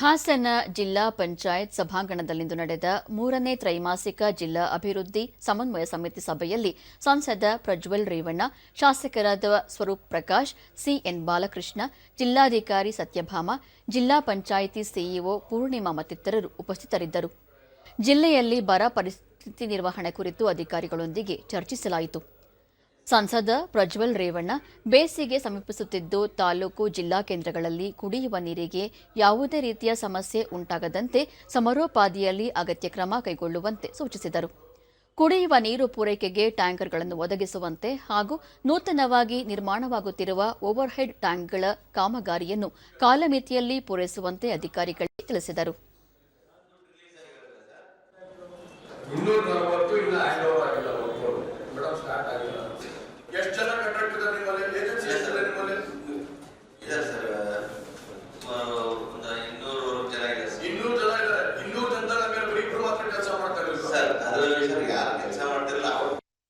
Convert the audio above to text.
ಹಾಸನ ಜಿಲ್ಲಾ ಪಂಚಾಯತ್ ಸಭಾಂಗಣದಲ್ಲಿಂದು ನಡೆದ ಮೂರನೇ ತ್ರೈಮಾಸಿಕ ಜಿಲ್ಲಾ ಅಭಿವೃದ್ಧಿ ಸಮನ್ವಯ ಸಮಿತಿ ಸಭೆಯಲ್ಲಿ ಸಂಸದ ಪ್ರಜ್ವಲ್ ರೇವಣ್ಣ, ಶಾಸಕರಾದ ಸ್ವರೂಪ್ ಪ್ರಕಾಶ್, ಸಿಎನ್ ಬಾಲಕೃಷ್ಣ, ಜಿಲ್ಲಾಧಿಕಾರಿ ಸತ್ಯಭಾಮ, ಜಿಲ್ಲಾ ಪಂಚಾಯಿತಿ ಸಿಇಒ ಪೂರ್ಣಿಮಾ ಮತ್ತಿತರರು ಉಪಸ್ಥಿತರಿದ್ದರು. ಜಿಲ್ಲೆಯಲ್ಲಿ ಬರ ಪರಿಸ್ಥಿತಿ ನಿರ್ವಹಣೆ ಕುರಿತು ಅಧಿಕಾರಿಗಳೊಂದಿಗೆ ಚರ್ಚಿಸಲಾಯಿತು. ಸಂಸದ ಪ್ರಜ್ವಲ್ ರೇವಣ್ಣ ಬೇಸಿಗೆ ಸಮೀಪಿಸುತ್ತಿದ್ದು ತಾಲೂಕು ಜಿಲ್ಲಾ ಕೇಂದ್ರಗಳಲ್ಲಿ ಕುಡಿಯುವ ನೀರಿಗೆ ಯಾವುದೇ ರೀತಿಯ ಸಮಸ್ಯೆ ಉಂಟಾಗದಂತೆ ಸಮರೋಪಾದಿಯಲ್ಲಿ ಅಗತ್ಯ ಕ್ರಮ ಕೈಗೊಳ್ಳುವಂತೆ ಸೂಚಿಸಿದರು. ಕುಡಿಯುವ ನೀರು ಪೂರೈಕೆಗೆ ಟ್ಯಾಂಕರ್ಗಳನ್ನು ಒದಗಿಸುವಂತೆ ಹಾಗೂ ನೂತನವಾಗಿ ನಿರ್ಮಾಣವಾಗುತ್ತಿರುವ ಓವರ್ಹೆಡ್ ಟ್ಯಾಂಕ್ಗಳ ಕಾಮಗಾರಿಯನ್ನು ಕಾಲಮಿತಿಯಲ್ಲಿ ಪೂರೈಸುವಂತೆ ಅಧಿಕಾರಿಗಳಿಗೆ ತಿಳಿಸಿದರು. ಎಷ್ಟು ಜನ ಕಾಂಟ್ರಾಕ್ಟ್ ಇದ್ದಾರೆ ನಿಮ್ಮಲ್ಲಿ ಏಜೆನ್ಸಿ ಎಷ್ಟು ಇದೆ ನಿಮ್ಮಲ್ಲಿ ಇದೆ ಸರ್